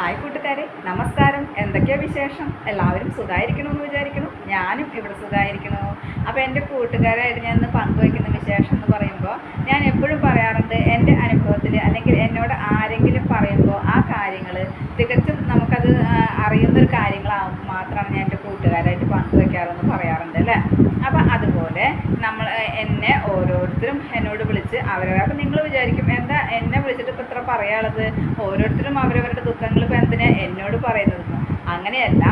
Hi കൂട്ടുകാരെ നമസ്കാരം. എന്തൊക്കെയാ വിശേഷം? എല്ലാവരും സുഖമായിരിക്കണമെന്ന് വിചാരിക്കുന്നു. ഞാനും ഇവിടെ സുഖമായിരിക്കുന്നു അപ്പോൾ എന്റെ കൂട്ടുകാരായിട്ട് ഞാൻ ഇന്ന് പങ്കുവയ്ക്കുന്ന വിശേഷം എന്ന് പറയുമ്പോൾ ഞാൻ എപ്പോഴും പറയാറുണ്ട് എന്റെ അനുഭവത്തിൽ അല്ലെങ്കിൽ എന്നോട് ആരെങ്കിലും പറയുമ്പോൾ ആ കാര്യങ്ങൾ തികച്ചും നമുക്കത് അറിയുന്നൊരു കാര്യങ്ങളാകുമ്പോൾ മാത്രമാണ് ഞാൻ എന്റെ കൂട്ടുകാരായിട്ട് പങ്കുവയ്ക്കാറെന്ന് പറയാറുണ്ട് അല്ലേ? അതുപോലെ നമ്മൾ എന്നെ ഓരോരുത്തരും എന്നോട് വിളിച്ച് അവരവരെ അപ്പം നിങ്ങൾ വിചാരിക്കും എന്താ എന്നെ വിളിച്ചിട്ട് ഇപ്പം ഇത്ര പറയാനുള്ളത്? ഓരോരുത്തരും അവരവരുടെ ദുഃഖങ്ങൾ ഇപ്പം എന്തിനാ എന്നോട് പറയുന്നത്? അങ്ങനെയല്ല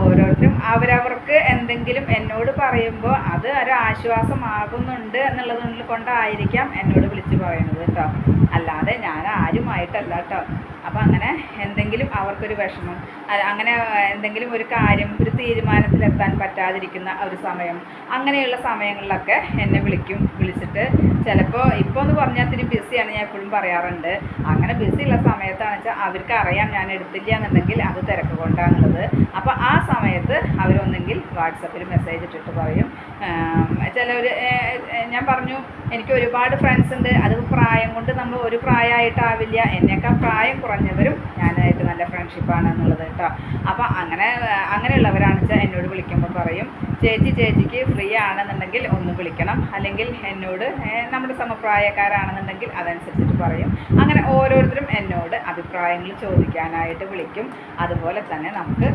ഓരോരുത്തരും അവരവർക്ക് എന്തെങ്കിലും എന്നോട് പറയുമ്പോൾ അത് ഒരു ആശ്വാസമാകുന്നുണ്ട് എന്നുള്ളത് കൊണ്ടായിരിക്കാം എന്നോട് വിളിച്ച് പറയുന്നത് കേട്ടോ. അല്ലാതെ ഞാൻ ആരുമായിട്ടല്ല കേട്ടോ. അപ്പം അങ്ങനെ എന്തെങ്കിലും അവർക്കൊരു വിഷമം. അങ്ങനെ എന്തെങ്കിലും ഒരു കാര്യം ഒരു തീരുമാനത്തിലെത്താൻ പറ്റാതിരിക്കുന്ന ഒരു സമയം. അങ്ങനെയുള്ള സമയങ്ങളിലൊക്കെ എന്നെ വിളിക്കും വിളിച്ചിട്ട്. ചിലപ്പോൾ ഇപ്പോൾ എന്ന് പറഞ്ഞാൽ ഇത്തിരി ബിസിയാണ് ഞാൻ എപ്പോഴും പറയാറുണ്ട്. അങ്ങനെ ബിസിയുള്ള സമയത്താണെന്ന് വെച്ചാൽ അവർക്ക് അറിയാം ഞാൻ എടുത്തില്ല എന്നുണ്ടെങ്കിൽ അത് തിരക്ക് കൊണ്ടാണുള്ളത് അപ്പോൾ ആ സമയത്ത് അവരൊന്നെങ്കിൽ വാട്സപ്പിൽ മെസ്സേജ് ഇട്ടിട്ട് പറയും. ചിലവർ ഞാൻ പറഞ്ഞു എനിക്ക് ഒരുപാട് ഫ്രണ്ട്സ് ഉണ്ട്. അത് പ്രായം കൊണ്ട് നമ്മൾ ഒരു പ്രായമായിട്ടാവില്ല. എന്നേക്കാൾ പ്രായം കുറഞ്ഞവരും ഞാനായിട്ട് നല്ല ഫ്രണ്ട്ഷിപ്പാണ് എന്നുള്ളത് കേട്ടോ. അപ്പോൾ അങ്ങനെ അങ്ങനെയുള്ളവരാണെന്ന് വെച്ചാൽ എന്നോട് വിളിക്കുമ്പോൾ പറയും ചേച്ചി ചേച്ചിക്ക് ഫ്രീ ആണെന്നുണ്ടെങ്കിൽ ഒന്ന് വിളിക്കണം. അല്ലെങ്കിൽ എന്നോട് നമ്മുടെ സമപ്രായക്കാരാണെന്നുണ്ടെങ്കിൽ അതനുസരിച്ചിട്ട് പറയും. അങ്ങനെ ഓരോരുത്തരും എന്നോട് അഭിപ്രായങ്ങൾ ചോദിക്കാനായിട്ട് വിളിക്കും. അതുപോലെ തന്നെ നമുക്ക്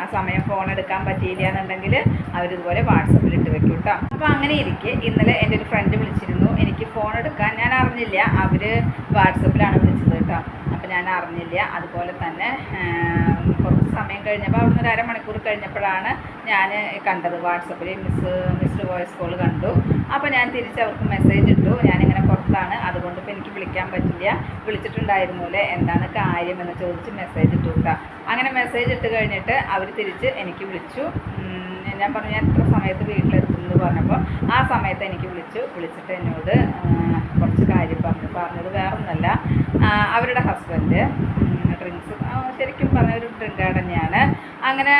ആ സമയം ഫോൺ എടുക്കാൻ പറ്റിയില്ല എന്നുണ്ടെങ്കിൽ അവരിതുപോലെ വാട്സപ്പിൽ ഇട്ട് വെക്കും കേട്ടോ അപ്പോൾ അങ്ങനെ ഇരിക്കെ ഇന്നലെ എന്റെ ഒരു ഫ്രണ്ട് വിളിച്ചിരുന്നു. എനിക്ക് ഫോൺ എടുക്കാൻ ഞാൻ അറിഞ്ഞില്ല. അവർ വാട്സപ്പിലാണ് വിളിച്ചത് കേട്ടോ. അപ്പോൾ ഞാൻ അറിഞ്ഞില്ല. അതുപോലെ തന്നെ കുറച്ച് സമയം കഴിഞ്ഞപ്പോൾ അവിടുന്ന് ഒരു അരമണിക്കൂർ കഴിഞ്ഞപ്പോഴാണ് ഞാൻ കണ്ടത്. വാട്സപ്പിൽ മിസ് മിസ്ഡ് വോയിസ് കോൾ കണ്ടു. അപ്പോൾ ഞാൻ തിരിച്ച് അവർക്ക് മെസ്സേജ് ഇട്ടു. ഞാനിങ്ങനെ പുറത്താണ്. അതുകൊണ്ട് ഇപ്പോൾ എനിക്ക് വിളിക്കാൻ പറ്റില്ല. വിളിച്ചിട്ടുണ്ടായിരുന്നുല്ലേ എന്താണ് കാര്യം എന്ന് ചോദിച്ച് മെസ്സേജ് ഇട്ടു കേട്ടോ. അങ്ങനെ മെസ്സേജ് ഇട്ട് കഴിഞ്ഞിട്ട് അവർ തിരിച്ച് എനിക്ക് വിളിച്ചു. ഞാൻ പറഞ്ഞു ഞാൻ ഇത്ര സമയത്ത് വീട്ടിലെത്തും? എന്ന് പറഞ്ഞപ്പോൾ ആ സമയത്ത് എനിക്ക് വിളിച്ചു. വിളിച്ചിട്ട് എന്നോട് കുറച്ച് കാര്യം പറഞ്ഞു. പറഞ്ഞത് വേറൊന്നല്ല. അവരുടെ ഹസ്ബൻഡ് ഡ്രിങ്ക്സ് ശരിക്കും പറഞ്ഞ ഒരു ഡ്രിങ്ക് തന്നെയാണ് അങ്ങനെ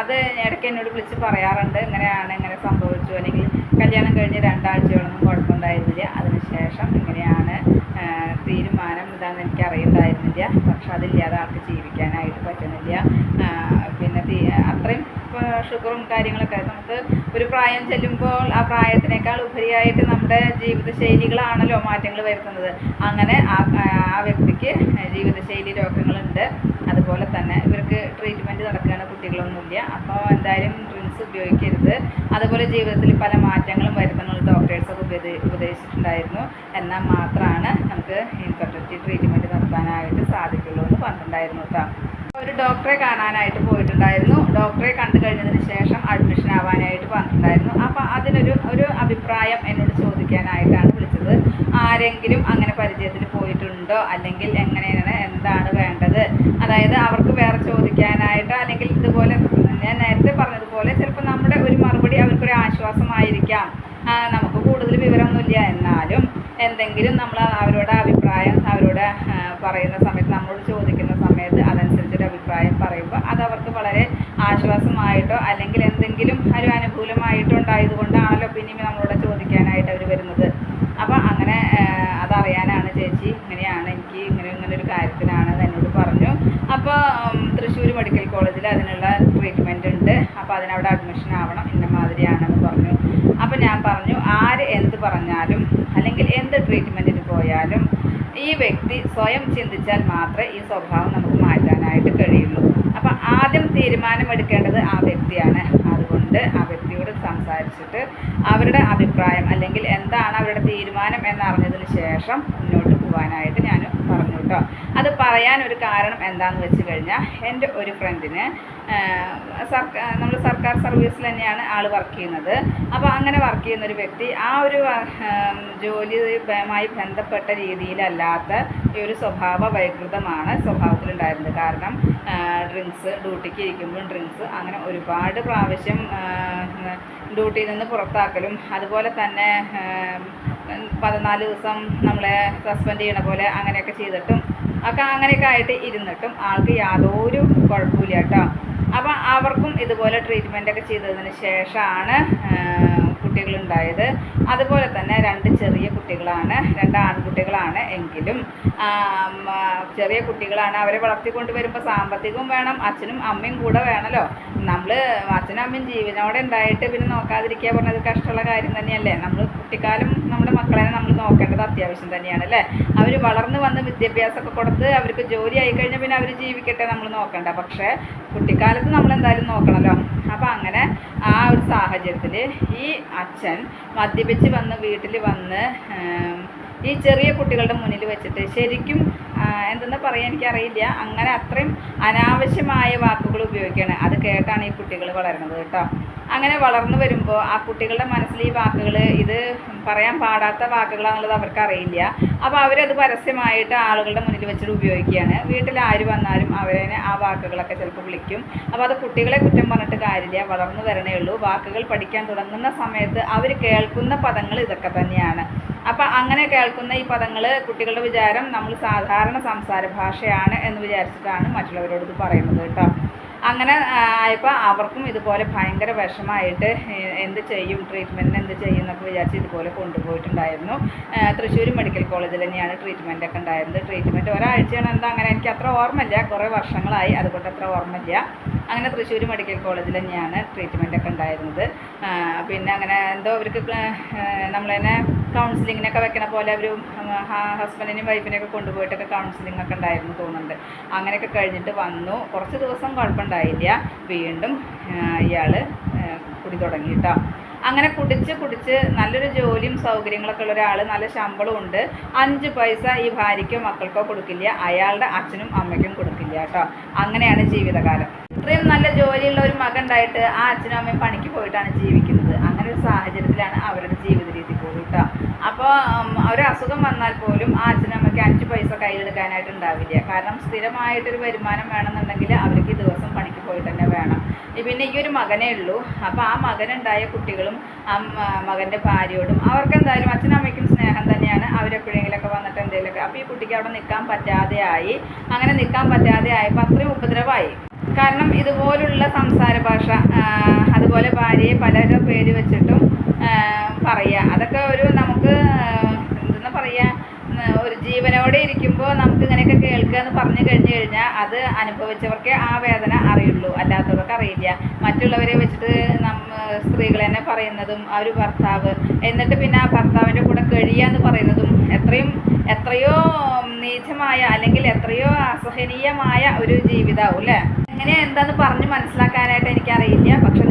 അത് ഇടയ്ക്ക് എന്നോട് വിളിച്ച് പറയാറുണ്ട്. ഇങ്ങനെയാണ് ഇങ്ങനെ സംഭവിച്ചു? അല്ലെങ്കിൽ കല്യാണം കഴിഞ്ഞ് രണ്ടാഴ്ചയോളൊന്നും കുഴപ്പമുണ്ടായിരുന്നില്ല. അതിനുശേഷം ഇങ്ങനെയാണ് തീരുമാനം ഇതാണെന്ന് എനിക്ക് അറിയണ്ടായിരുന്നില്ല പക്ഷെ അതില്ലാതെ ആൾക്ക് ജീവിക്കാനായിട്ട് പറ്റുന്നില്ല ആ, പിന്നെ തീ അത്രയും ഇപ്പോൾ ഷുഗറും കാര്യങ്ങളൊക്കെ. നമുക്ക് ഒരു പ്രായം ചെല്ലുമ്പോൾ ആ പ്രായത്തിനേക്കാൾ ഉപരിയായിട്ട് നമ്മുടെ ജീവിതശൈലികളാണല്ലോ മാറ്റങ്ങൾ വരുത്തുന്നത്. അങ്ങനെ ആ വ്യക്തിക്ക് ജീവിതശൈലി രോഗങ്ങളുണ്ട്. അതുപോലെ തന്നെ ഇവർക്ക് ട്രീറ്റ്മെന്റ് നടക്കുകയാണ് കുട്ടികളൊന്നുമില്ല. അപ്പോൾ എന്തായാലും ഉപയോഗിക്കരുത്. അതുപോലെ ജീവിതത്തിൽ പല മാറ്റങ്ങളും വരുത്തണം ഡോക്ടേഴ്സൊക്കെ ഉപദേ ഉപദേശിച്ചിട്ടുണ്ടായിരുന്നു. എന്നാൽ മാത്രമാണ് നമുക്ക് ഇൻഫെർട്ടിലിറ്റി ട്രീറ്റ്മെന്റ് നടത്താനായിട്ട് സാധിക്കുള്ളൂ എന്ന് പറഞ്ഞിട്ടുണ്ടായിരുന്നു കേട്ടോ. ഒരു ഡോക്ടറെ കാണാനായിട്ട് പോയിട്ടുണ്ടായിരുന്നു. ഡോക്ടറെ കണ്ടു കഴിഞ്ഞതിന് ശേഷം അഡ്മിഷൻ ആവാനായിട്ട് പറഞ്ഞിട്ടുണ്ടായിരുന്നു. അപ്പോൾ അതിനൊരു ഒരു അഭിപ്രായം എന്നോട് ചോദിക്കാനായിട്ടാണ് ആരെങ്കിലും അങ്ങനെ പരിചയത്തിൽ പോയിട്ടുണ്ടോ? അല്ലെങ്കിൽ എങ്ങനെയാണ്? എന്താണ് വേണ്ടത്? അതായത് അവർക്ക് വേറെ ചോദിക്കാനായിട്ട് അല്ലെങ്കിൽ ഇതുപോലെ ഞാൻ നേരത്തെ പറഞ്ഞതുപോലെ ചിലപ്പോൾ നമ്മുടെ ഒരു മറുപടി അവർക്കൊരു ആശ്വാസമായിരിക്കാം. നമുക്ക് കൂടുതൽ വിവരമൊന്നുമില്ല. എന്നാലും എന്തെങ്കിലും നമ്മൾ അവരുടെ അഭിപ്രായം അവരോട് പറയുന്ന സമയത്ത് നമ്മളോട് ചോദിക്കുന്ന സമയത്ത് അതനുസരിച്ചൊരു അഭിപ്രായം പറയുമ്പോൾ അത് അവർക്ക് വളരെ ആശ്വാസമായിട്ടോ അല്ലെങ്കിൽ എന്തെങ്കിലും ഒരു അനുകൂലമായിട്ടോ ഉണ്ടായതുകൊണ്ടാണല്ലോ പിന്നെയും നമ്മളോട് ചോദിക്കാനായിട്ട് അവർ വരുന്നത്. അതറിയാനാണ് ചേച്ചി. ഇങ്ങനെയാണ് എനിക്ക് ഇങ്ങനെ ഇങ്ങനെ ഒരു കാര്യത്തിനാണ് എന്ന് എന്നോട് പറഞ്ഞു. അപ്പോൾ തൃശ്ശൂർ മെഡിക്കൽ കോളേജിൽ അതിനുള്ള ട്രീറ്റ്മെന്റ് ഉണ്ട്. അപ്പോൾ അതിനവിടെ അഡ്മിഷൻ ആവണം ഇന്ന മാതിരിയാണെന്ന് പറഞ്ഞു. അപ്പോൾ ഞാൻ പറഞ്ഞു ആര് എന്ത് പറഞ്ഞാലും അല്ലെങ്കിൽ എന്ത് ട്രീറ്റ്മെന്റിന് പോയാലും ഈ വ്യക്തി സ്വയം ചിന്തിച്ചാൽ മാത്രമേ ഈ സ്വഭാവം നമുക്ക് മാറ്റാനായിട്ട് കഴിയുള്ളൂ. അപ്പം ആദ്യം തീരുമാനമെടുക്കേണ്ടത് ആ വ്യക്തിയാണ്. അതുകൊണ്ട് ആ വ്യക്തിയോട് സംസാരിച്ചിട്ട് അവരുടെ അഭിപ്രായം അല്ലെങ്കിൽ എന്താണ് അവരുടെ തീരുമാനം എന്നറിഞ്ഞതിന് ശേഷം മുന്നോട്ട് പോകാനായിട്ട് ഞാൻ പറഞ്ഞു കേട്ടോ അത് പറയാൻ ഒരു കാരണം എന്താണെന്ന് വെച്ച് കഴിഞ്ഞാൽ എന്റെ ഒരു ഫ്രണ്ടിന് സർക്കാർ നമ്മൾ സർക്കാർ സർവീസിൽ തന്നെയാണ് ആൾ വർക്ക് ചെയ്യുന്നത്. അപ്പോൾ അങ്ങനെ വർക്ക് ചെയ്യുന്ന ഒരു വ്യക്തി ആ ഒരു ജോലിയുമായി ബന്ധപ്പെട്ട രീതിയിലല്ലാത്ത ഈ ഒരു സ്വഭാവ വൈകൃതമാണ് സ്വഭാവത്തിലുണ്ടായിരുന്നത്. കാരണം ഡ്രിങ്ക്സ് ഡ്യൂട്ടിക്ക് ഇരിക്കുമ്പോൾ ഡ്രിങ്ക്സ് അങ്ങനെ ഒരുപാട് പ്രാവശ്യം ഡ്യൂട്ടിയിൽ നിന്ന് പുറത്താക്കലും അതുപോലെ തന്നെ പതിനാല് ദിവസം നമ്മളെ സസ്പെൻഡ് ചെയ്യണ പോലെ അങ്ങനെയൊക്കെ ചെയ്തിട്ടും ഒക്കെ അങ്ങനെയൊക്കെ ആയിട്ട് ഇരുന്നിട്ടും ആൾക്ക് യാതൊരു കുഴപ്പമില്ല കേട്ടോ. അപ്പം അവർക്കും ഇതുപോലെ ട്രീറ്റ്മെന്റൊക്കെ ചെയ്തതിന് ശേഷമാണ് പെൺകുട്ടികളുണ്ടായത് അതുപോലെ തന്നെ രണ്ട് ചെറിയ കുട്ടികളാണ് രണ്ട് ആൺകുട്ടികളാണ് എങ്കിലും ചെറിയ കുട്ടികളാണ് അവരെ വളർത്തിക്കൊണ്ട് വരുമ്പോൾ സാമ്പത്തികവും വേണം അച്ഛനും അമ്മയും കൂടെ വേണമല്ലോ നമ്മൾ അച്ഛനും അമ്മയും ജീവനോടെ ഉണ്ടായിട്ട് പിന്നെ നോക്കാതിരിക്കുക പറഞ്ഞത് കഷ്ടമുള്ള കാര്യം തന്നെയല്ലേ. നമ്മൾ കുട്ടിക്കാലം നമ്മുടെ മക്കളെ നമ്മൾ നോക്കേണ്ടത് അത്യാവശ്യം തന്നെയാണ് അല്ലേ? അവർ വളർന്ന് വന്ന് വിദ്യാഭ്യാസമൊക്കെ കൊടുത്ത് അവർക്ക് ജോലി ആയി കഴിഞ്ഞാൽ പിന്നെ അവർ ജീവിക്കട്ടെ നമ്മൾ നോക്കണ്ട. പക്ഷേ കുട്ടിക്കാലത്ത് നമ്മൾ എന്തായാലും നോക്കണമല്ലോ അപ്പോൾ അങ്ങനെ ആ ഒരു സാഹചര്യത്തിൽ ഈ അച്ഛൻ മദ്യപിച്ച് വന്ന് വീട്ടിൽ വന്ന് ഈ ചെറിയ കുട്ടികളുടെ മുന്നിൽ വെച്ചിട്ട് ശരിക്കും എന്തെന്ന് പറയാൻ എനിക്കറിയില്ല. അങ്ങനെ അത്രയും അനാവശ്യമായ വാക്കുകൾ ഉപയോഗിക്കുകയാണ്. അത് കേട്ടാണ് ഈ കുട്ടികൾ വളരുന്നത് കേട്ടോ. അങ്ങനെ വളർന്നു വരുമ്പോൾ ആ കുട്ടികളുടെ മനസ്സിൽ ഈ വാക്കുകൾ ഇത് പറയാൻ പാടാത്ത വാക്കുകളാണെന്നുള്ളത് അവർക്ക് അറിയില്ല അപ്പോൾ അവരത് പരസ്യമായിട്ട് ആളുകളുടെ മുന്നിൽ വെച്ചിട്ട് ഉപയോഗിക്കുകയാണ്. വീട്ടിൽ ആര് വന്നാലും അവരെ ആ വാക്കുകളൊക്കെ ചിലപ്പോൾ വിളിക്കും. അപ്പോൾ അത് കുട്ടികളെ കുറ്റം പറഞ്ഞിട്ട് കാര്യമില്ല. വളർന്നു വരണേ ഉള്ളൂ. വാക്കുകൾ പഠിക്കാൻ തുടങ്ങുന്ന സമയത്ത് അവർ കേൾക്കുന്ന പദങ്ങൾ ഇതൊക്കെ തന്നെയാണ്. അപ്പം അങ്ങനെ കേൾക്കുന്ന ഈ പദങ്ങൾ കുട്ടികളുടെ വിചാരം നമ്മൾ സാധാരണ സംസാര ഭാഷയാണ് എന്ന് വിചാരിച്ചിട്ടാണ് മറ്റുള്ളവരോട് ഇത് പറയുന്നത് കേട്ടോ. അങ്ങനെ ആയപ്പോൾ അവർക്കും ഇതുപോലെ ഭയങ്കര വിഷമായിട്ട് എന്ത് ചെയ്യും ട്രീറ്റ്മെന്റിന് എന്ത് ചെയ്യും എന്നൊക്കെ വിചാരിച്ച് ഇതുപോലെ കൊണ്ടുപോയിട്ടുണ്ടായിരുന്നു. തൃശ്ശൂർ മെഡിക്കൽ കോളേജിൽ തന്നെയാണ് ട്രീറ്റ്മെന്റ് ഒക്കെ ഉണ്ടായിരുന്നത്. ട്രീറ്റ്മെന്റ് ഒരാഴ്ചയാണ് എന്താ അങ്ങനെ എനിക്ക് അത്ര ഓർമ്മയില്ല. കുറേ വർഷങ്ങളായി അതുകൊണ്ട് അത്ര ഓർമ്മയില്ല. അങ്ങനെ തൃശ്ശൂർ മെഡിക്കൽ കോളേജിൽ തന്നെയാണ് ട്രീറ്റ്മെന്റ് ഒക്കെ ഉണ്ടായിരുന്നത്. പിന്നെ അങ്ങനെ എന്തോ അവർക്ക് നമ്മൾ തന്നെ കൗൺസിലിങ്ങിനൊക്കെ വെക്കണ പോലെ അവർ ഹസ്ബൻഡിനെയും വൈഫിനെയൊക്കെ കൊണ്ടുപോയിട്ടൊക്കെ കൗൺസിലിംഗ് ഒക്കെ ഉണ്ടായിരുന്നു തോന്നുന്നുണ്ട്. അങ്ങനെയൊക്കെ കഴിഞ്ഞിട്ട് വന്നു. കുറച്ച് ദിവസം കുഴപ്പമുണ്ടായില്ല. വീണ്ടും ഇയാൾ കുടി തുടങ്ങി അങ്ങനെ കുടിച്ച് കുടിച്ച് നല്ലൊരു ജോലിയും സൗകര്യങ്ങളൊക്കെ ഉള്ള ഒരാൾ നല്ല ശമ്പളവും ഉണ്ട്. അഞ്ച് പൈസ ഈ ഭാര്യയ്ക്കോ മക്കൾക്കോ കൊടുക്കില്ല. അയാളുടെ അച്ഛനും അമ്മയ്ക്കും കൊടുക്കില്ല കേട്ടോ. അങ്ങനെയാണ് ജീവിതകാലം. ഇത്രയും നല്ല ജോലിയുള്ള ഒരു മകൻ ഉണ്ടായിട്ട് ആ അച്ഛനും അമ്മയും പണിക്ക് പോയിട്ടാണ് ജീവിക്കുന്നത്. അങ്ങനെ ഒരു സാഹചര്യത്തിലാണ് അവരുടെ ജീവിത രീതി അപ്പോൾ ഒരു അസുഖം വന്നാൽ പോലും ആ അച്ഛനമ്മയ്ക്ക് അഞ്ച് പൈസ കയ്യിലെടുക്കാനായിട്ട് ഉണ്ടാവില്ല. കാരണം സ്ഥിരമായിട്ടൊരു വരുമാനം വേണമെന്നുണ്ടെങ്കിൽ അവർക്ക് ദിവസം പണിക്ക് പോയിട്ട് തന്നെ വേണം. പിന്നെ ഈ ഒരു മകനേ ഉള്ളൂ. അപ്പോൾ ആ മകനുണ്ടായ കുട്ടികളും ആ മകന്റെ ഭാര്യയോടും അവർക്ക് എന്തായാലും അച്ഛനമ്മയ്ക്കും സ്നേഹം തന്നെയാണ്. അവരെപ്പോഴെങ്കിലൊക്കെ വന്നിട്ട് എന്തെങ്കിലുമൊക്കെ അപ്പോൾ ഈ കുട്ടിക്ക് അവിടെ നിൽക്കാൻ പറ്റാതെയായി. അങ്ങനെ നിൽക്കാൻ പറ്റാതെ ആയപ്പോൾ അത്രയും ഉപദ്രവമായി. കാരണം ഇതുപോലുള്ള സംസാര ഭാഷ അതുപോലെ ഭാര്യയെ പലരും പേര് വെച്ചിട്ടും പറയുക. അതൊക്കെ ഒരു നമുക്ക് എന്തെന്ന് പറയുക ഉം, ഒരു ജീവനോടെ ഇരിക്കുമ്പോൾ നമുക്ക് ഇങ്ങനെയൊക്കെ കേൾക്കുക എന്ന് പറഞ്ഞു കഴിഞ്ഞു കഴിഞ്ഞാൽ അത് അനുഭവിച്ചവർക്കേ ആ വേദന അറിയുള്ളൂ. അല്ലാത്തവർക്ക് അറിയില്ല. മറ്റുള്ളവരെ വെച്ചിട്ട് നമ്മ സ്ത്രീകൾ തന്നെ പറയുന്നതും ആ ഒരു ഭർത്താവ്. എന്നിട്ട് പിന്നെ ആ ഭർത്താവിന്റെ കൂടെ കഴിയുക എന്ന് പറയുന്നതും എത്രയും എത്രയോ നീചമായ അല്ലെങ്കിൽ എത്രയോ അസഹനീയമായ ഒരു ജീവിതമാവും അല്ലേ? എങ്ങനെ എന്താന്ന് പറഞ്ഞ് മനസ്സിലാക്കാനായിട്ട് എനിക്കറിയില്ല. പക്ഷെ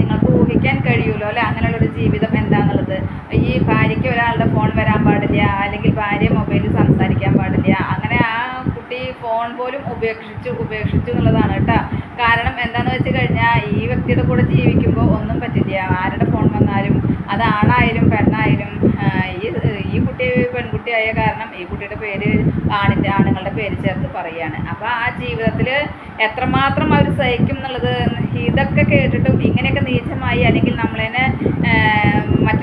ഊഹിക്കാൻ കഴിയുമല്ലോ അല്ലെ അങ്ങനെയുള്ളൊരു ജീവിതം എന്താണെന്നുള്ളത് ഈ ഭാര്യയ്ക്ക് ഒരാളുടെ ഫോൺ വരാൻ പാടില്ല അല്ലെങ്കിൽ ഭാര്യ മൊബൈലിൽ സംസാരിക്കാൻ പാടില്ല. അങ്ങനെ ആ കുട്ടി ഫോൺ പോലും ഉപേക്ഷിച്ചു ഉപേക്ഷിച്ചു എന്നുള്ളതാണ് കേട്ടോ. കാരണം എന്താണെന്ന് വെച്ച് കഴിഞ്ഞാൽ ഈ വ്യക്തിയുടെ കൂടെ ജീവിക്കുമ്പോൾ ഒന്നും പറ്റില്ല. ആരുടെ ഫോൺ വന്നാലും അത് ആണായാലും പെണ്ണായാലും ഈ ഈ കുട്ടി പെൺകുട്ടിയായ കാരണം ഈ കുട്ടിയുടെ പേര് ആണിന്റെ ആണുങ്ങളുടെ പേര് ചേർത്ത് പറയുകയാണ് അപ്പോൾ ആ ജീവിതത്തിൽ എത്രമാത്രം അവർ സഹിക്കും എന്നുള്ളത് ഇതൊക്കെ കേട്ടിട്ടും ഇങ്ങനെയൊക്കെ നീചമായി അല്ലെങ്കിൽ നമ്മളതിനെ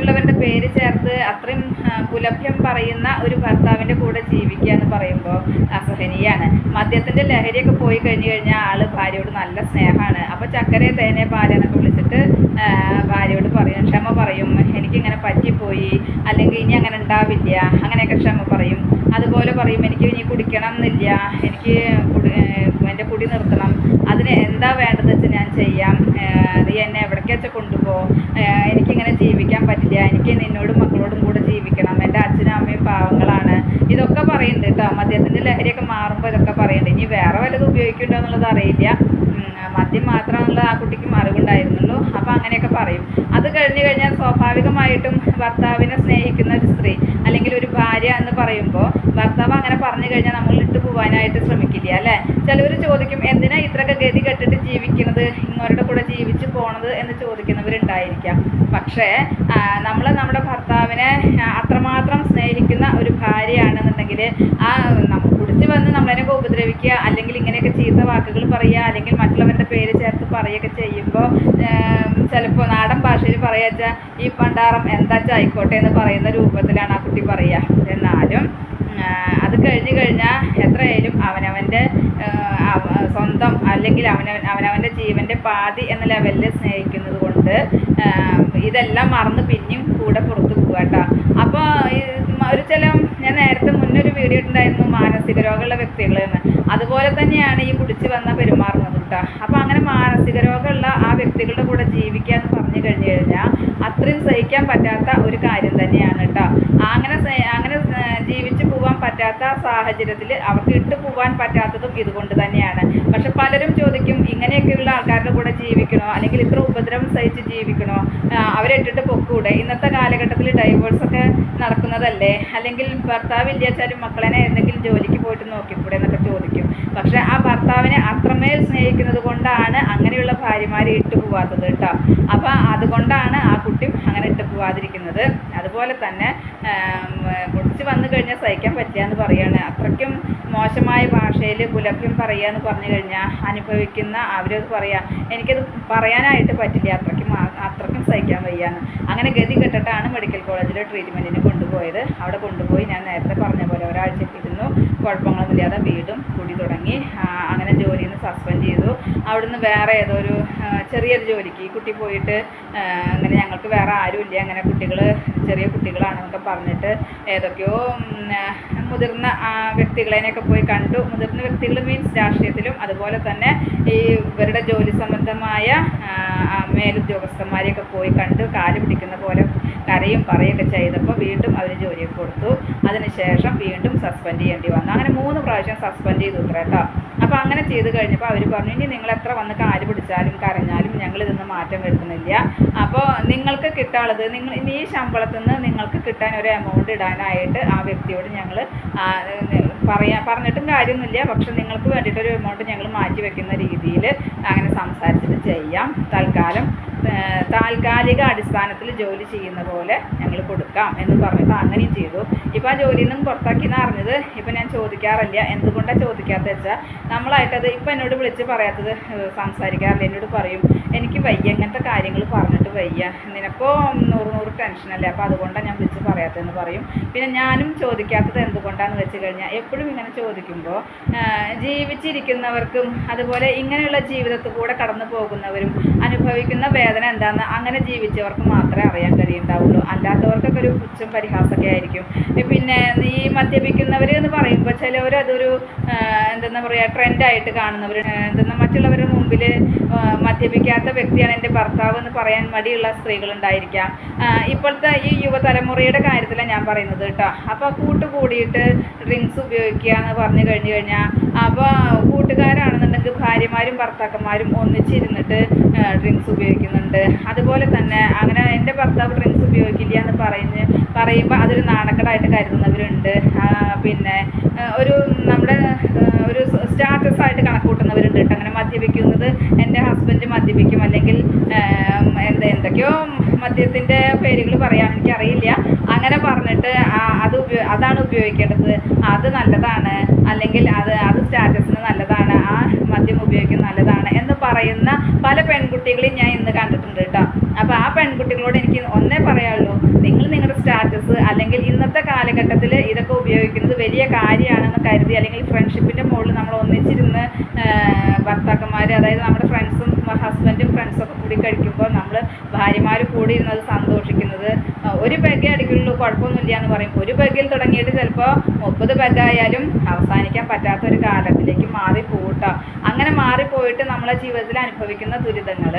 മറ്റുള്ളവരുടെ പേര് ചേർത്ത് അത്രയും കുലഭ്യം പറയുന്ന ഒരു ഭർത്താവിന്റെ കൂടെ ജീവിക്കുക എന്ന് പറയുമ്പോൾ അസഹനീയാണ്. മദ്യത്തിന്റെ ലഹരിയൊക്കെ പോയി കഴിഞ്ഞു കഴിഞ്ഞാൽ ആൾ ഭാര്യയോട് നല്ല സ്നേഹമാണ്. അപ്പോൾ ചക്കരെ തേനെ പാലെന്നൊക്കെ വിളിച്ചിട്ട് ഭാര്യയോട് പറയും ക്ഷമ പറയും എനിക്കിങ്ങനെ പറ്റിപ്പോയി അല്ലെങ്കിൽ ഇനി അങ്ങനെ ഉണ്ടാവില്ല അങ്ങനെയൊക്കെ ക്ഷമ പറയും. അതുപോലെ പറയും എനിക്ക് ഇനി കുടിക്കണം എന്നില്ല എനിക്ക് എന്റെ കുടി നിർത്തണം. അതിന് എന്താ വേണ്ടതെന്ന് വെച്ചാൽ ഞാൻ ചെയ്യാം. നീ എന്നെ എവിടേക്കാച്ചാൽ കൊണ്ടുപോകും കൊണ്ടുപോകും എനിക്കിങ്ങനെ ജീവിക്കാൻ പറ്റില്ല. എനിക്ക് നിന്നോടും മക്കളോടും കൂടെ ജീവിക്കണം. എന്റെ അച്ഛനും അമ്മയും പാവങ്ങളാണ്. ഇതൊക്കെ പറയുന്നുണ്ട് കേട്ടോ. മദ്യത്തിന്റെ ലഹരിയൊക്കെ മാറുമ്പോൾ ഇതൊക്കെ പറയുന്നുണ്ട്. ഇനി വേറെ വല്ലതും ഉപയോഗിക്കുന്നുണ്ടോ എന്നുള്ളത് അറിയില്ല. മദ്യം മാത്രമാണുള്ള ആ കുട്ടിക്ക് മറിവുണ്ടായിരുന്നുള്ളൂ. അപ്പോൾ അങ്ങനെയൊക്കെ പറയും. അത് കഴിഞ്ഞു കഴിഞ്ഞാൽ സ്വാഭാവികമായിട്ടും ഭർത്താവിനെ സ്നേഹിക്കുന്ന ഒരു സ്ത്രീ അല്ലെങ്കിൽ ഒരു ഭാര്യ എന്ന് പറയുമ്പോൾ ഭർത്താവ് അങ്ങനെ പറഞ്ഞു കഴിഞ്ഞാൽ നമ്മൾ ഇട്ട് പോകാനായിട്ട് ശ്രമിക്കില്ല അല്ലേ? ചിലവർ ചോദിക്കും എന്തിനാ ഇത്രയൊക്കെ ഗതി കെട്ടിട്ട് ജീവിക്കുന്നത്? ഇങ്ങോരുടെ കൂടെ ജീവിച്ച് പോണത്? എന്ന് ചോദിക്കുന്നവരുണ്ടായിരിക്കാം. പക്ഷേ നമ്മൾ നമ്മുടെ ഭർത്താവിനെ അത്രമാത്രം സ്നേഹിക്കുന്ന ഒരു ഭാര്യയാണെന്നുണ്ടെങ്കിൽ ആ കുടിച്ച് വന്ന് നമ്മളതിനൊക്കെ ഉപദ്രവിക്കുക അല്ലെങ്കിൽ ഇങ്ങനെയൊക്കെ ചീത്ത വാക്കുകൾ പറയുക അല്ലെങ്കിൽ മറ്റുള്ളവരുടെ പേര് ചേർത്ത് പറയുകയൊക്കെ ചെയ്യുമ്പോൾ ചിലപ്പോൾ നാടൻ ഭാഷയിൽ പറയാച്ചാൽ ഈ പണ്ടാറം എന്താച്ചായിക്കോട്ടെ എന്ന് പറയുന്ന രൂപത്തിലാണ് ആ കുട്ടി പറയുക. എന്നാലും അത് കഴിഞ്ഞ് കഴിഞ്ഞാൽ എത്രയായാലും അവനവന്റെ സ്വന്തം അല്ലെങ്കിൽ അവനവൻ അവനവന്റെ ജീവന്റെ പാതി എന്ന ലെവലിൽ സ്നേഹിക്കുന്നത് കൊണ്ട് ഇതെല്ലാം മറന്ന് പിന്നെയും കൂടെ പുറത്ത് പോകുക കേട്ടോ അപ്പോൾ ഒരു ചില ഞാൻ നേരത്തെ മുന്നേ ഒരു വീഡിയോ ഉണ്ടായിരുന്നു മാനസിക രോഗമുള്ള വ്യക്തികൾ എന്ന്. അതുപോലെ തന്നെയാണ് ഈ കുടിച്ച് വന്ന പെരുമാറുന്നത് കേട്ടോ അപ്പോൾ അങ്ങനെ മാനസിക രോഗമുള്ള ആ വ്യക്തികളുടെ കൂടെ ജീവിക്കുക പറഞ്ഞു കഴിഞ്ഞു കഴിഞ്ഞാൽ അത്രയും സഹിക്കാൻ പറ്റാത്ത ഒരു കാര്യം തന്നെയാണ് കേട്ടോ അങ്ങനെ സഹി- അങ്ങനെ ആ, ജീവിച്ചു പോകാൻ പറ്റാത്ത സാഹചര്യത്തിൽ അവർക്ക് ഇട്ടു പോകാൻ പറ്റാത്തതും ഇതുകൊണ്ട് തന്നെയാണ്. പക്ഷെ പലരും ചോദിക്കും ഇങ്ങനെയൊക്കെയുള്ള ആൾക്കാരുടെ കൂടെ ജീവിക്കണോ? അല്ലെങ്കിൽ ഇത്ര ഉപദ്രവം സഹിച്ച് ജീവിക്കണോ? അവരെ ഇട്ടിട്ട് പൊക്കൂടെ? ഇന്നത്തെ കാലഘട്ടത്തിൽ ഡൈവോഴ്സ് ഒക്കെ നടക്കുന്നതല്ലേ? അല്ലെങ്കിൽ ഭർത്താവ് ഇല്ലാച്ചാലും മക്കളെ എന്തെങ്കിലും ജോലിക്ക് പോയിട്ട് നോക്കിക്കൂടെ എന്നൊക്കെ ചോദിക്കും. പക്ഷെ ആ ഭർത്താവിനെ അത്രമേൽ സ്നേഹിക്കുന്നത് കൊണ്ടാണ് അങ്ങനെയുള്ള ഭാര്യമാരെ ഇട്ടു പോവാത്തത് കേട്ടോ. അപ്പം അതുകൊണ്ടാണ് ആ അങ്ങനെ ഇട്ട് പോവാതിരിക്കുന്നത്. അതുപോലെ തന്നെ കുടിച്ച് വന്നു കഴിഞ്ഞാൽ സഹിക്കാൻ പറ്റുക എന്ന് പറയാണ്. അത്രയ്ക്കും മോശമായ ഭാഷയിൽ കുലക്കും പറയുക എന്ന് പറഞ്ഞു കഴിഞ്ഞാൽ അനുഭവിക്കുന്ന അവരത് പറയാ എനിക്കത് പറയാനായിട്ട് പറ്റില്ല. അത്രയ്ക്കും അത്രയ്ക്കും സഹിക്കാൻ വയ്യാന്ന്. അങ്ങനെ ഗതി കെട്ടിട്ടാണ് മെഡിക്കൽ കോളേജിൽ ട്രീറ്റ്മെന്റിന് കൊണ്ടുപോയത്. അവിടെ കൊണ്ടുപോയി ഞാൻ നേരത്തെ പറഞ്ഞ പോലെ ഒരാഴ്ച ഇരുന്നു കുഴപ്പങ്ങളൊന്നുമില്ലാതെ വീണ്ടും കൂടി തുടങ്ങി. അങ്ങനെ ജോലിയിൽ നിന്ന് സസ്പെൻഡ് ചെയ്തു. അവിടുന്ന് വേറെ ഏതോ ഒരു ചെറിയൊരു ജോലിക്ക് ഈ കുട്ടി പോയിട്ട് അങ്ങനെ ഞങ്ങൾക്ക് വേറെ ആരുമില്ല. അങ്ങനെ കുട്ടികൾ ചെറിയ കുട്ടികളാണെന്നൊക്കെ പറഞ്ഞിട്ട് ഏതൊക്കെയോ മുതിർന്ന വ്യക്തികളെയൊക്കെ പോയി കണ്ടു. മുതിർന്ന വ്യക്തികൾ മീൻസ് രാഷ്ട്രീയത്തിലും അതുപോലെ തന്നെ ഈ ഇവരുടെ ജോലി സംബന്ധമായ മേലുദ്യോഗസ്ഥന്മാരെയൊക്കെ പോയി കണ്ടു. കാൽ പിടിക്കുന്ന പോലെ കരയും പറയുകയൊക്കെ ചെയ്തപ്പോൾ വീണ്ടും അവർ ജോലിയൊക്കെ കൊടുത്തു. അതിനുശേഷം വീണ്ടും സസ്പെൻഡ് ചെയ്യേണ്ടി വന്നു. അങ്ങനെ മൂന്ന് പ്രാവശ്യം സസ്പെൻഡ് ചെയ്തു കേട്ടോ അപ്പോൾ അങ്ങനെ ചെയ്ത് കഴിഞ്ഞപ്പോൾ അവർ പറഞ്ഞു ഇനി നിങ്ങൾ എത്ര വന്ന് കാൽ പിടിച്ചാലും കരഞ്ഞാലും ഞങ്ങൾ ഇതൊന്നും മാറ്റം വരുത്തുന്നില്ല. അപ്പോൾ നിങ്ങൾക്ക് കിട്ടാനുള്ളത് നിങ്ങൾ ഈ ശമ്പളത്തിൽ നിന്ന് നിങ്ങൾക്ക് കിട്ടാൻ ഒരു എമൗണ്ട് ഇടാനായിട്ട് ആ വ്യക്തിയോട് ഞങ്ങൾ പറയാ പറഞ്ഞിട്ടും കാര്യമൊന്നുമില്ല. പക്ഷെ നിങ്ങൾക്ക് വേണ്ടിയിട്ട് ഒരു എമൗണ്ട് ഞങ്ങൾ മാറ്റി വെക്കുന്ന രീതിയിൽ അങ്ങനെ സംസാരിച്ചിട്ട് ചെയ്യാം. തൽക്കാലം താൽക്കാലിക അടിസ്ഥാനത്തിൽ ജോലി ചെയ്യുന്ന പോലെ ഞങ്ങൾ കൊടുക്കാം എന്ന് പറഞ്ഞിട്ട് അങ്ങനെയും ചെയ്തു. ഇപ്പോൾ ആ ജോലിയിൽ നിന്നും പുറത്താക്കി എന്ന് അറിഞ്ഞത്? ഇപ്പം ഞാൻ ചോദിക്കാറില്ല. എന്തുകൊണ്ടാണ് ചോദിക്കാത്തത് വെച്ചാൽ നമ്മളായിട്ടത് ഇപ്പം എന്നോട് വിളിച്ച് പറയാത്തത് സംസാരിക്കാറില്ല. എന്നോട് പറയും എനിക്ക് വയ്യ ഇങ്ങനത്തെ കാര്യങ്ങൾ പറഞ്ഞിട്ട് വയ്യ. നിനക്കോ നൂറ് നൂറ് ടെൻഷനല്ലേ? അപ്പോൾ അതുകൊണ്ടാണ് ഞാൻ വിളിച്ച് പറയാത്തതെന്ന് പറയും. പിന്നെ ഞാനും ചോദിക്കാത്തത് എന്തുകൊണ്ടാണെന്ന് വെച്ച് കഴിഞ്ഞാൽ ഇങ്ങനെ ചോദിക്കുമ്പോൾ ജീവിച്ചിരിക്കുന്നവർക്കും അതുപോലെ ഇങ്ങനെയുള്ള ജീവിതത്തിൽ കൂടെ കടന്നു പോകുന്നവരും അനുഭവിക്കുന്ന വേദന എന്താണെന്ന് അങ്ങനെ ജീവിച്ചവർക്ക് മാത്രമേ അറിയാൻ കഴിയുണ്ടാവുള്ളൂ. അല്ലാത്തവർക്കൊക്കെ ഒരു പുച്ഛം പരിഹാസമൊക്കെ ആയിരിക്കും. പിന്നെ ഈ മദ്യപിക്കുന്നവർ എന്ന് പറയുമ്പോൾ ചിലവർ അതൊരു എന്തെന്നാ പറയുക ട്രെൻഡായിട്ട് കാണുന്നവർ എന്തെന്നാ മറ്റുള്ളവരുടെ മുമ്പിൽ മദ്യപിക്കാത്ത വ്യക്തിയാണ് എന്റെ ഭർത്താവ് എന്ന് പറയാൻ മടിയുള്ള സ്ത്രീകളുണ്ടായിരിക്കാം ഇപ്പോഴത്തെ ഈ യുവതലമുറയുടെ കാര്യത്തിലാണ് ഞാൻ പറയുന്നത് കേട്ടോ. അപ്പോൾ കൂട്ടുകൂടിയിട്ട് ഡ്രിങ്ക്സ് ഉപയോഗിക്കുക എന്ന് പറഞ്ഞു കഴിഞ്ഞു കഴിഞ്ഞാൽ അപ്പോൾ കൂട്ടുകാരാണെന്നുണ്ടെങ്കിൽ ഭാര്യമാരും ഭർത്താക്കന്മാരും ഒന്നിച്ചിരുന്നിട്ട് ഡ്രിങ്ക്സ് ഉപയോഗിക്കുന്നുണ്ട്. അതുപോലെ തന്നെ അങ്ങനെ എന്റെ ഭർത്താവ് ഡ്രിങ്ക്സ് ഉപയോഗിക്കില്ല എന്ന് പറയുന്ന പറയുമ്പോൾ അതൊരു നാണക്കേടായിട്ട് കരുതുന്നവരുണ്ട്. പിന്നെ ഒരു നമ്മുടെ ഒരു സ്റ്റാറ്റസ് ആയിട്ട് കണക്കൂട്ടുന്നവരുണ്ട് കേട്ടോ അങ്ങനെ മദ്യപിക്കുന്നത് എന്റെ ഹസ്ബൻഡ് മദ്യപിക്കും അല്ലെങ്കിൽ എന്താ എന്തൊക്കെയോ മദ്യത്തിന്റെ പേരുകൾ പറയാൻ എനിക്കറിയില്ല. അങ്ങനെ പറഞ്ഞിട്ട് അത് അതാണ് ഉപയോഗിക്കേണ്ടത്. അത് നല്ലതാണ്. അല്ലെങ്കിൽ അത് അത് സ്റ്റാറ്റസിന് നല്ലതാണ്. ആ മദ്യം ഉപയോഗിക്കുന്നത് നല്ലതാണ് എന്ന് പറയുന്ന പല പെൺകുട്ടികളെയും ഞാൻ ഇന്ന് കണ്ടിട്ടുണ്ട് കേട്ടോ. അപ്പോൾ ആ പെൺകുട്ടികളോട് എനിക്ക് ഒന്നേ പറയാനുള്ളൂ. നിങ്ങൾ നിങ്ങളുടെ സ്റ്റാറ്റസ് അല്ലെങ്കിൽ ഇന്നത്തെ കാലഘട്ടത്തിൽ ഇതൊക്കെ ഉപയോഗിക്കുന്നത് വലിയ കാര്യമാണെന്ന് കരുതി അല്ലെങ്കിൽ ഫ്രണ്ട്ഷിപ്പിന്റെ മുകളിൽ നമ്മൾ ഒന്നിച്ചിരുന്ന് ഭർത്താക്കന്മാർ അതായത് നമ്മുടെ ഫ്രണ്ട്സും ഹസ്ബൻഡും ഫ്രണ്ട്സൊക്കെ കൂടി കഴിക്കുമ്പോൾ നമ്മൾ ഭാര്യമാർ കൂടി ഇരുന്നത് സന്തോഷിക്കുന്നത് ഒരു പെഗ് അടിക്കുള്ളൂ കുഴപ്പമൊന്നുമില്ല എന്ന് പറയും ഒരു പെഗിൽ തുടങ്ങിയിട്ട് ചിലപ്പോൾ മുപ്പത് പെഗായാലും അവസാനിക്കാൻ പറ്റാത്ത ഒരു കാലത്തിലേക്ക് മാറിപ്പോട്ടോ അങ്ങനെ മാറിപ്പോയിട്ട് നമ്മളെ ജീവിതത്തിൽ അനുഭവിക്കുന്ന ദുരിതങ്ങൾ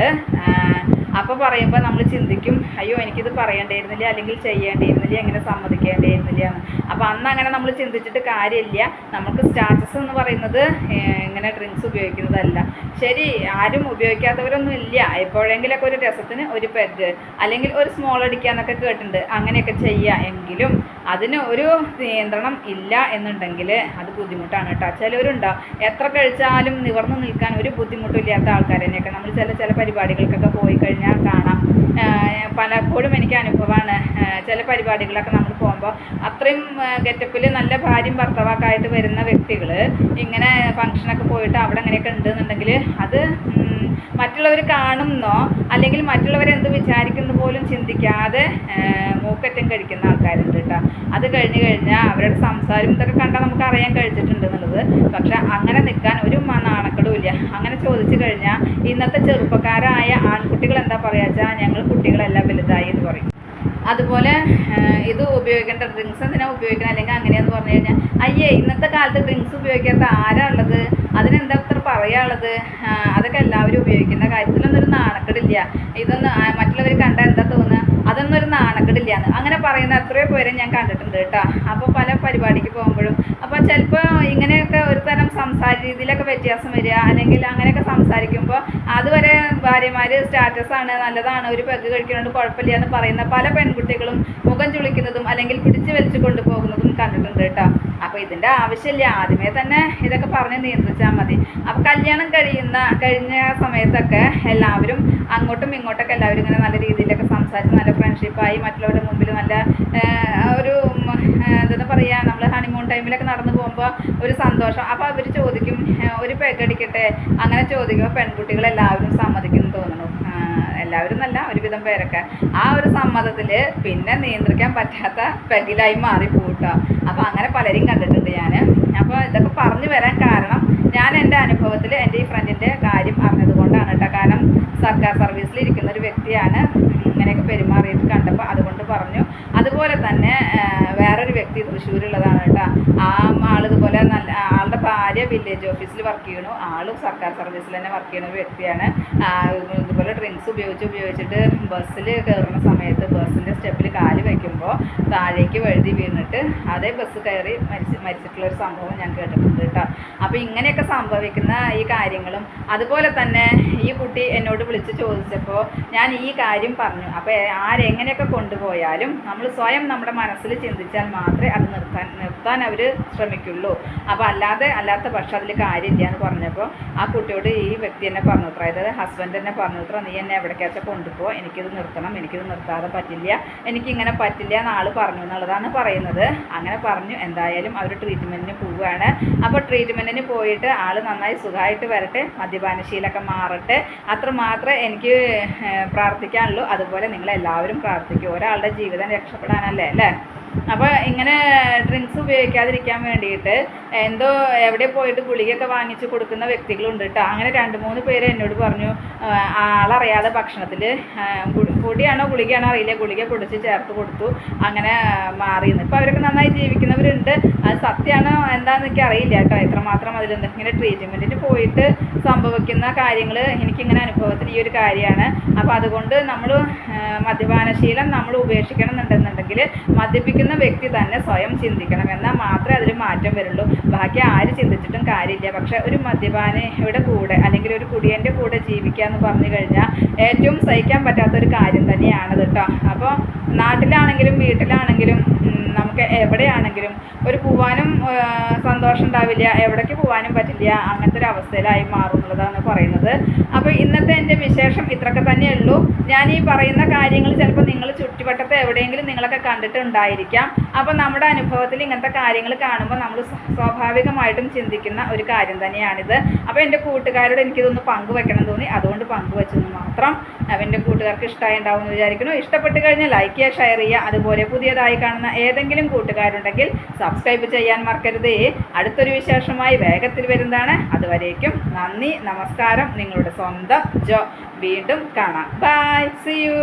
അപ്പോൾ പറയുമ്പോൾ നമ്മൾ ചിന്തിക്കും അയ്യോ എനിക്കിത് പറയേണ്ടിയിരുന്നില്ല അല്ലെങ്കിൽ ചെയ്യേണ്ടിയിരുന്നില്ല എങ്ങനെ സമ്മതിക്കേണ്ടിയിരുന്നില്ല എന്ന് അപ്പോൾ അന്ന് അങ്ങനെ നമ്മൾ ചിന്തിച്ചിട്ട് കാര്യമില്ല. നമുക്ക് സ്റ്റാറ്റസ് എന്ന് പറയുന്നത് ഇങ്ങനെ ഡ്രിങ്ക്സ് ഉപയോഗിക്കുന്നതല്ല. ശരി ആരും ഉപയോഗിക്കാത്തവരൊന്നും ഇല്ല. എപ്പോഴെങ്കിലൊക്കെ ഒരു രസത്തിന് ഒരു പെഗ് അല്ലെങ്കിൽ ഒരു സ്മോൾ അടിക്കാന്നൊക്കെ കേട്ടിട്ടുണ്ട്. അങ്ങനെയൊക്കെ ചെയ്യുക എങ്കിലും അതിന് ഒരു നിയന്ത്രണം ഇല്ല എന്നുണ്ടെങ്കിൽ അത് ബുദ്ധിമുട്ടാണ് കേട്ടോ. ചിലവരുണ്ടാവും എത്ര കഴിച്ചാലും നിവർന്നു നിൽക്കാൻ ഒരു ബുദ്ധിമുട്ടില്ലാത്ത ആൾക്കാർ തന്നെയൊക്കെ നമ്മൾ ചില ചില പരിപാടികൾക്കൊക്കെ പോയി കഴിഞ്ഞാൽ കാണാം. പലപ്പോഴും എനിക്ക് അനുഭവമാണ് ചില പരിപാടികളൊക്കെ നമ്മൾ പോകുമ്പോൾ അത്രയും ഗെറ്റപ്പിൽ നല്ല ഭാര്യയും ഭർത്താവാക്കായിട്ട് വരുന്ന വ്യക്തികൾ ഇങ്ങനെ ഫംഗ്ഷനൊക്കെ പോയിട്ട് അവിടെ അങ്ങനെയൊക്കെ ഉണ്ടെന്നുണ്ടെങ്കിൽ അത് മറ്റുള്ളവർ കാണുന്നോ അല്ലെങ്കിൽ മറ്റുള്ളവരെന്ത് വിചാരിക്കുന്നു പോലും ചിന്തിക്കാതെ മൂക്കറ്റം കഴിക്കുന്ന ആൾക്കാരുണ്ട് കേട്ടോ. അത് കഴിഞ്ഞ് കഴിഞ്ഞാൽ അവരുടെ സംസാരം ഇതൊക്കെ കണ്ടാൽ നമുക്ക് അറിയാൻ കഴിച്ചിട്ടുണ്ട് എന്നുള്ളത്. പക്ഷെ അങ്ങനെ നിൽക്കാൻ ഒരു മ- ഇല്ല. അങ്ങനെ ചോദിച്ചു കഴിഞ്ഞാൽ ഇന്നത്തെ ചെറുപ്പക്കാരായ ആൺകുട്ടികൾ എന്താ പറയുക വെച്ചാൽ ഞങ്ങൾ കുട്ടികളെല്ലാം വലുതായി എന്ന് പറയും. അതുപോലെ ഇത് ഉപയോഗിക്കേണ്ട ഡ്രിങ്ക്സ് എന്തിനാ ഉപയോഗിക്കണം? അല്ലെങ്കിൽ അങ്ങനെയാന്ന് പറഞ്ഞു കഴിഞ്ഞാൽ അയ്യേ ഇന്നത്തെ കാലത്ത് ഡ്രിങ്ക്സ് ഉപയോഗിക്കാത്ത ആരാ ഉള്ളത്? അതിനെന്താ ഇത്ര പറയാനുള്ളത് അതൊക്കെ എല്ലാവരും ഉപയോഗിക്കുന്ന കാര്യത്തിലൊന്നും ഒരു നാണക്കെടില്ല. ഇതൊന്നും മറ്റുള്ളവർ കണ്ടാൽ എന്താ തോന്നുക? അതൊന്നും ഒരു നാണക്കെടില്ല അങ്ങനെ പറയുന്ന എത്രയോ പേരെ ഞാൻ കണ്ടിട്ടുണ്ട് കേട്ടോ. അപ്പോൾ പല പരിപാടിക്ക് പോകുമ്പോഴും. അപ്പോൾ ചിലപ്പോൾ ഇങ്ങനെയൊക്കെ ഒരു തരം സംസാര രീതിയിലൊക്കെ വ്യത്യാസം വരിക അല്ലെങ്കിൽ അങ്ങനെയൊക്കെ സംസാരിക്കുമ്പോൾ അതുവരെ ഭാര്യമാർ സ്റ്റാറ്റസ് ആണ് നല്ലതാണ് ഒരു പെഗ് കഴിക്കുന്നുണ്ട് കുഴപ്പമില്ല എന്ന് പറയുന്ന പല പെൺകുട്ടികളും മുഖം ചുളിക്കുന്നതും അല്ലെങ്കിൽ പിടിച്ചു വലിച്ചു കൊണ്ടുപോകുന്നതും കണ്ടിട്ടുണ്ട് കേട്ടോ. അപ്പോൾ ഇതിന്റെ ആവശ്യമില്ല. ആദ്യമേ തന്നെ ഇതൊക്കെ പറഞ്ഞ് നിയന്ത്രിച്ചാൽ മതി. അപ്പോൾ കല്യാണം കഴിയുന്ന കഴിഞ്ഞ സമയത്തൊക്കെ എല്ലാവരും അങ്ങോട്ടും ഇങ്ങോട്ടൊക്കെ എല്ലാവരും ഇങ്ങനെ നല്ല രീതിയിലൊക്കെ സംസാരിച്ച് നല്ല ഫ്രണ്ട്ഷിപ്പായി മറ്റുള്ളവരുടെ മുമ്പിൽ നല്ല ഒരു എന്താ പറയുക നമ്മൾ ഹണിമൂൺ ടൈമിലൊക്കെ നടന്നു പോകുമ്പോൾ ഒരു സന്തോഷം. അപ്പോൾ അവർ ചോദിക്കും ഒരു പെഗടിക്കട്ടെ അങ്ങനെ ചോദിക്കുമ്പോൾ പെൺകുട്ടികളെല്ലാവരും സമ്മതിക്കുന്നു തോന്നുന്നു. എല്ലാവരും നല്ല ഒരുവിധം പേരൊക്കെ. ആ ഒരു സമ്മതത്തിൽ പിന്നെ നിയന്ത്രിക്കാൻ പറ്റാത്ത പെഗിലായി മാറി പോട്ടോ അപ്പോൾ അങ്ങനെ പലരും കണ്ടിട്ടുണ്ട് ഞാൻ അപ്പോൾ ഇതൊക്കെ പറഞ്ഞു വരാൻ കാരണം ഞാൻ എന്റെ അനുഭവത്തിൽ എന്റെ ഈ ഫ്രണ്ടിന്റെ കാര്യം അറിഞ്ഞത് കൊണ്ടാണ് കേട്ടോ. കാരണം സർക്കാർ സർവീസിൽ ഇരിക്കുന്ന ഒരു വ്യക്തിയാണ് ഇങ്ങനെയൊക്കെ പെരുമാറിയത് കണ്ടപ്പോൾ അതുകൊണ്ട് പറഞ്ഞു. അതുപോലെ തന്നെ വേറൊരു വ്യക്തി തൃശ്ശൂരുള്ളതാണ് കേട്ടോ. ആ ആൾ ഇതുപോലെ നല്ല ആളുടെ ഭാര്യ വില്ലേജ് ഓഫീസിൽ വർക്ക് ചെയ്യണു ആളും സർക്കാർ സർവീസിൽ തന്നെ വർക്ക് ചെയ്യുന്ന ഒരു വ്യക്തിയാണ്. ഇതുപോലെ ഡ്രിങ്ക്സ് ഉപയോഗിച്ച് ഉപയോഗിച്ചിട്ട് ബസ്സിൽ കയറുന്ന സമയത്ത് ബസ്സിന്റെ സ്റ്റെപ്പിൽ കാൽ വയ്ക്കുമ്പോൾ താഴേക്ക് വഴുതി വീണിട്ട് അതേ ബസ് കയറി മരിച്ച് മരിച്ചിട്ടുള്ളൊരു സംഭവം ഞാൻ കേട്ടിട്ടുണ്ട് കേട്ടോ. അപ്പോൾ ഇങ്ങനെയൊക്കെ സംഭവിക്കുന്ന ഈ കാര്യങ്ങളും അതുപോലെ തന്നെ ഈ കുട്ടി എന്നോട് വിളിച്ച് ചോദിച്ചപ്പോൾ ഞാൻ ഈ കാര്യം പറഞ്ഞു. അപ്പോൾ ആരെങ്ങനെയൊക്കെ കൊണ്ടുപോയാലും നമ്മൾ സ്വയം നമ്മുടെ മനസ്സിൽ ചിന്തിച്ചാൽ മാത്രമേ അത് നിർത്താൻ നിർത്താൻ അവർ ശ്രമിക്കുള്ളൂ. അപ്പോൾ അല്ലാതെ അല്ലാത്ത പക്ഷം അതിൽ കാര്യമില്ല എന്ന് പറഞ്ഞപ്പോൾ ആ കുട്ടിയോട് ഈ വ്യക്തി എന്നെ പറഞ്ഞു അതായത് ഹസ്ബൻഡ് എന്നെ പറഞ്ഞു നീ എന്നെ എവിടേക്കാച്ചാൽ കൊണ്ടുപോ. എനിക്കിത് നിർത്തണം എനിക്കിത് നിർത്താതെ പറ്റില്ല എനിക്കിങ്ങനെ പറ്റില്ല എന്ന് ആൾ പറഞ്ഞു എന്നുള്ളതാണ് പറയുന്നത്. അങ്ങനെ പറഞ്ഞു. എന്തായാലും അവർ ട്രീറ്റ്മെന്റിന് പോവുകയാണ്. അപ്പോൾ ട്രീറ്റ്മെന്റിന് പോയിട്ട് ആൾ നന്നായി സുഖമായിട്ട് വരട്ടെ മദ്യപാനശീലമൊക്കെ മാറട്ടെ. അത്ര മാത്രമേ എനിക്ക് പ്രാർത്ഥിക്കാനുള്ളൂ. അതുപോലെ നിങ്ങളെല്ലാവരും പ്രാർത്ഥിക്കും. ഒരാളുടെ ജീവിതം രക്ഷപ്പെടാനല്ലേ അല്ലേ? അപ്പോൾ ഇങ്ങനെ ഡ്രിങ്ക്സ് ഉപയോഗിക്കാതിരിക്കാൻ വേണ്ടിയിട്ട് എന്തോ എവിടെ പോയിട്ട് ഗുളികയൊക്കെ വാങ്ങിച്ച് കൊടുക്കുന്ന വ്യക്തികളുണ്ട് കേട്ടോ അങ്ങനെ രണ്ട് മൂന്ന് പേര് എന്നോട് പറഞ്ഞു ആളറിയാതെ ഭക്ഷണത്തിൽ പൊടിയാണോ ഗുളികയാണോ അറിയില്ല ഗുളിക പൊടിച്ച് ചേർത്ത് കൊടുത്തു. അങ്ങനെ മാറിയെന്ന് ഇപ്പോൾ അവരൊക്കെ നന്നായി ജീവിക്കുന്നവരുണ്ട്. അത് സത്യമാണോ എന്താണെന്ന് എനിക്ക് അറിയില്ല കേട്ടോ എത്രമാത്രം അതിൽ ഇങ്ങനെ ട്രീറ്റ്മെന്റിന് പോയിട്ട് സംഭവിക്കുന്ന കാര്യങ്ങൾ എനിക്കിങ്ങനെ അനുഭവത്തിൽ ഈ ഒരു കാര്യമാണ്. അപ്പോൾ അതുകൊണ്ട് നമ്മൾ മദ്യപാനശീലം നമ്മൾ ഉപേക്ഷിക്കണം എന്നുണ്ടെന്നുണ്ടെങ്കിൽ മദ്യപിക്കുന്ന വ്യക്തി തന്നെ സ്വയം ചിന്തിക്കണം. എന്നാൽ മാത്രമേ അതിൽ മാറ്റം വരുള്ളൂ. ബാക്കി ആര് ചിന്തിച്ചിട്ടും കാര്യമില്ല. പക്ഷെ ഒരു മദ്യപാനയുടെ കൂടെ അല്ലെങ്കിൽ ഒരു കുടിയന്റെ കൂടെ ജീവിക്കുക എന്ന് പറഞ്ഞു കഴിഞ്ഞാൽ ഏറ്റവും സഹിക്കാൻ പറ്റാത്ത ഒരു കാര്യം തന്നെയാണത് കേട്ടോ. അപ്പോൾ നാട്ടിലാണെങ്കിലും വീട്ടിലാണെങ്കിലും നമുക്ക് എവിടെയാണെങ്കിലും ഒരു പോവാനും സന്തോഷം ഉണ്ടാവില്ല എവിടേക്ക് പോവാനും പറ്റില്ല അങ്ങനത്തെ ഒരു അവസ്ഥയിലായി മാറും എന്നുള്ളതാണ് പറയുന്നത്. അപ്പോൾ ഇന്നത്തെ എന്റെ വിശേഷം ഇത്രയൊക്കെ തന്നെ ഉള്ളൂ. ഞാൻ ഈ പറയുന്ന കാര്യങ്ങൾ ചിലപ്പോൾ നിങ്ങൾ ചുറ്റുവട്ടത്ത് എവിടെയെങ്കിലും നിങ്ങളൊക്കെ കണ്ടിട്ടുണ്ടായിരിക്കാം. അപ്പോൾ നമ്മുടെ അനുഭവത്തിൽ ഇങ്ങനത്തെ കാര്യങ്ങൾ കാണുമ്പോൾ നമ്മൾ സ്വാഭാവികമായിട്ടും ചിന്തിക്കുന്ന ഒരു കാര്യം തന്നെയാണിത്. അപ്പോൾ എന്റെ കൂട്ടുകാരോട് എനിക്കിതൊന്ന് പങ്കുവെക്കണം തോന്നി. അതുകൊണ്ട് പങ്കുവെച്ചെന്ന് മാത്രം. എന്റെ കൂട്ടുകാർക്ക് ഇഷ്ടമായി ഉണ്ടാവും എന്ന് വിചാരിക്കുന്നു. ഇഷ്ടപ്പെട്ട് കഴിഞ്ഞാൽ ലൈക്ക് ചെയ്യുക ഷെയർ ചെയ്യുക. അതുപോലെ പുതിയതായി കാണുന്ന ഏതെങ്കിലും കൂട്ടുകാരുണ്ടെങ്കിൽ സബ്സ്ക്രൈബ് ചെയ്യാൻ മറക്കരുത്. അടുത്തൊരു വിശേഷമായി വേഗത്തിൽ വരുന്നതാണ്. അതുവരേക്കും നന്ദി നമസ്കാരം. നിങ്ങളുടെ സ്വന്തം ജോ. വീണ്ടും കാണാം. By C U